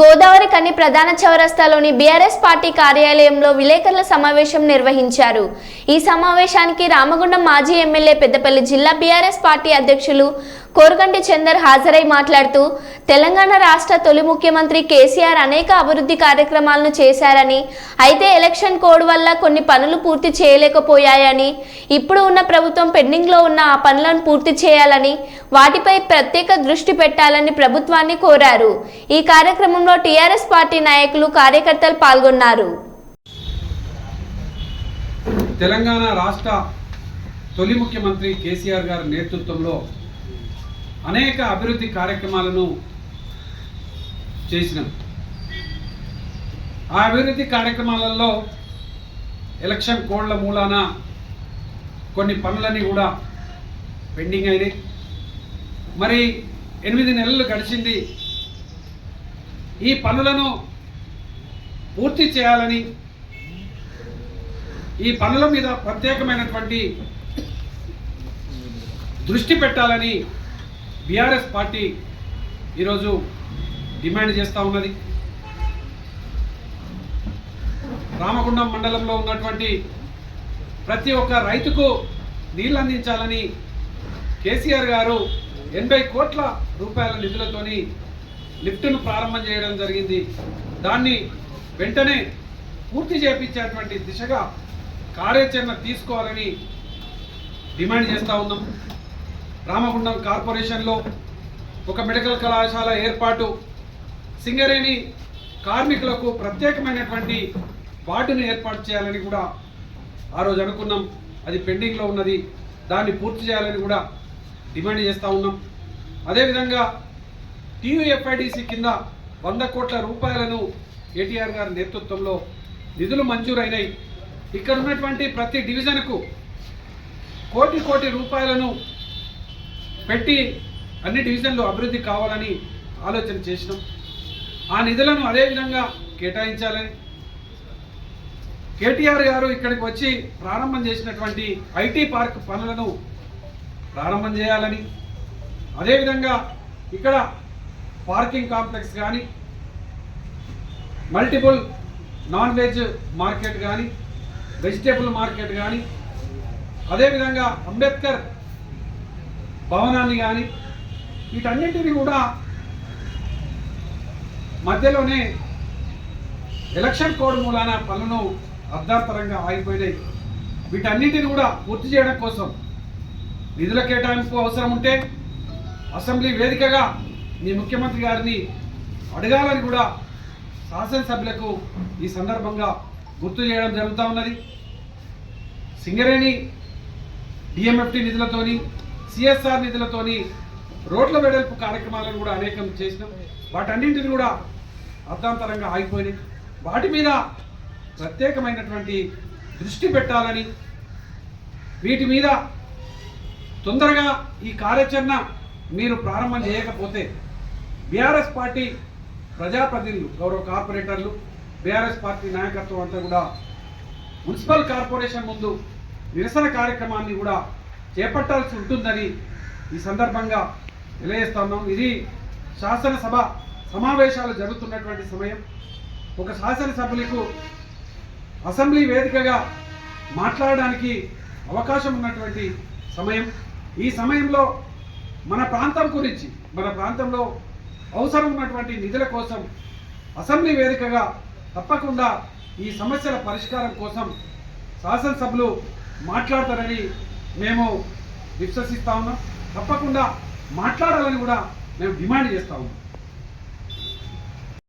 గోదావరి కన్ని ప్రధాన చౌరస్తాలోని BRS party కార్యాలయంలో విలేకరుల సమావేశం నిర్వహించారు. ఈ సమావేశానికి రామగుండం మాజీ ఎమ్మెల్యే పెద్దపల్లి జిల్లా బీఆర్ఎస్ పార్టీ అధ్యక్షులు కోరుగంటి చందర్ హాజరై మాట్లాడుతూ తెలంగాణ రాష్ట్ర తొలి ముఖ్యమంత్రి కేసీఆర్ అనేక అభివృద్ధి కార్యక్రమాలను చేశారని అయితే ఎలక్షన్ కోడ్ వల్ల కొన్ని పనులు పూర్తి చేయలేకపోయాయని ఇప్పుడు ఉన్న ప్రభుత్వం పెండింగ్లో ఉన్న ఆ పనులను పూర్తి చేయాలని వాటిపై ప్రత్యేక దృష్టి పెట్టాలని ప్రభుత్వాన్ని కోరారు. ఈ కార్యక్రమం కార్యక్రమంలో టీఆర్ఎస్ పార్టీ నాయకులు కార్యకర్తలు పాల్గొన్నారు. తెలంగాణ రాష్ట్ర తొలి ముఖ్యమంత్రి కేసీఆర్ గారి నేతృత్వంలో అనేక అభివృద్ధి కార్యక్రమాలను చేసినాం. ఆ అభివృద్ధి కార్యక్రమాలలో ఎలక్షన్ కోడ్ల మూలాన కొన్ని పనులని కూడా పెండింగ్ అయినాయి. మరి ఎనిమిది నెలలు గడిచింది. ఈ పనులను పూర్తి చేయాలని ఈ పనుల మీద ప్రత్యేకమైనటువంటి దృష్టి పెట్టాలని బీఆర్ఎస్ పార్టీ ఈరోజు డిమాండ్ చేస్తూ ఉన్నది. రామగుండం మండలంలో ఉన్నటువంటి ప్రతి ఒక్క రైతుకు నీళ్ళు అందించాలని కేసీఆర్ గారు ఎనభై కోట్ల రూపాయల నిధులతోని లిఫ్ట్ను ప్రారంభం చేయడం జరిగింది. దాన్ని వెంటనే పూర్తి చేపించేటువంటి దిశగా కార్యాచరణ తీసుకోవాలని డిమాండ్ చేస్తూ ఉన్నాం. రామగుండం కార్పొరేషన్లో ఒక మెడికల్ కళాశాల ఏర్పాటు సింగరేణి కార్మికులకు ప్రత్యేకమైనటువంటి వార్డును ఏర్పాటు చేయాలని కూడా ఆ రోజు అనుకున్నాం. అది పెండింగ్లో ఉన్నది. దాన్ని పూర్తి చేయాలని కూడా డిమాండ్ చేస్తూ ఉన్నాం. అదేవిధంగా టీయూఎఫ్ఐడిసి కింద వంద కోట్ల రూపాయలను కేటీఆర్ గారి నేతృత్వంలో నిధులు మంజూరైనాయి. ఇక్కడ ఉన్నటువంటి ప్రతి డివిజన్కు కోటి కోటి రూపాయలను పెట్టి అన్ని డివిజన్లు అభివృద్ధి కావాలని ఆలోచన చేసినాం. ఆ నిధులను అదేవిధంగా కేటాయించాలని కేటీఆర్ గారు ఇక్కడికి వచ్చి ప్రారంభం చేసినటువంటి ఐటీ పార్క్ పనులను ప్రారంభం చేయాలని అదేవిధంగా ఇక్కడ పార్కింగ్ కాంప్లెక్స్ కానీ మల్టిపుల్ నాన్ వెజ్ మార్కెట్ కానీ వెజిటేబుల్ మార్కెట్ కానీ అదేవిధంగా అంబేద్కర్ భవనాన్ని కానీ వీటన్నింటినీ కూడా మధ్యలోనే ఎలక్షన్ కోడ్ మూలాన పనులను అర్ధాంతరంగా ఆగిపోయినాయి. వీటన్నింటిని కూడా పూర్తి చేయడం కోసం నిధుల కేటాయింపు అవసరం ఉంటే అసెంబ్లీ వేదికగా మీ ముఖ్యమంత్రి గారిని అడగాలని కూడా శాసనసభ్యులకు ఈ సందర్భంగా గుర్తు చేయడం జరుగుతూ ఉన్నది. సింగరేణి డిఎంఎఫ్టి నిధులతోని సిఎస్ఆర్ నిధులతోని రోడ్ల వెడల్పు కార్యక్రమాలను కూడా అనేకం చేసినాం. వాటన్నింటిని కూడా అర్థాంతరంగా ఆగిపోయినాయి. వాటి మీద ప్రత్యేకమైనటువంటి దృష్టి పెట్టాలని వీటి మీద తొందరగా ఈ కార్యాచరణ మీరు ప్రారంభం చేయకపోతే బీఆర్ఎస్ పార్టీ ప్రజాప్రతినిధులు గౌరవ కార్పొరేటర్లు బీఆర్ఎస్ పార్టీ నాయకత్వం అంతా కూడా మున్సిపల్ కార్పొరేషన్ ముందు నిరసన కార్యక్రమాన్ని కూడా చేపట్టాల్సి ఉంటుందని ఈ సందర్భంగా తెలియజేస్తున్నాం ఇది శాసనసభ సమావేశాలు జరుగుతున్నటువంటి సమయం. ఒక శాసనసభలకు అసెంబ్లీ వేదికగా మాట్లాడడానికి అవకాశం ఉన్నటువంటి సమయం. ఈ సమయంలో మన ప్రాంతం గురించి మన ప్రాంతంలో అవసరం ఉన్నటువంటి నిధుల కోసం అసెంబ్లీ వేదికగా తప్పకుండా ఈ సమస్యల పరిష్కారం కోసం శాసనసభ్యులు మాట్లాడతారని మేము విశ్వసిస్తా ఉన్నాం. తప్పకుండా మాట్లాడాలని కూడా మేము డిమాండ్ చేస్తా ఉన్నాం.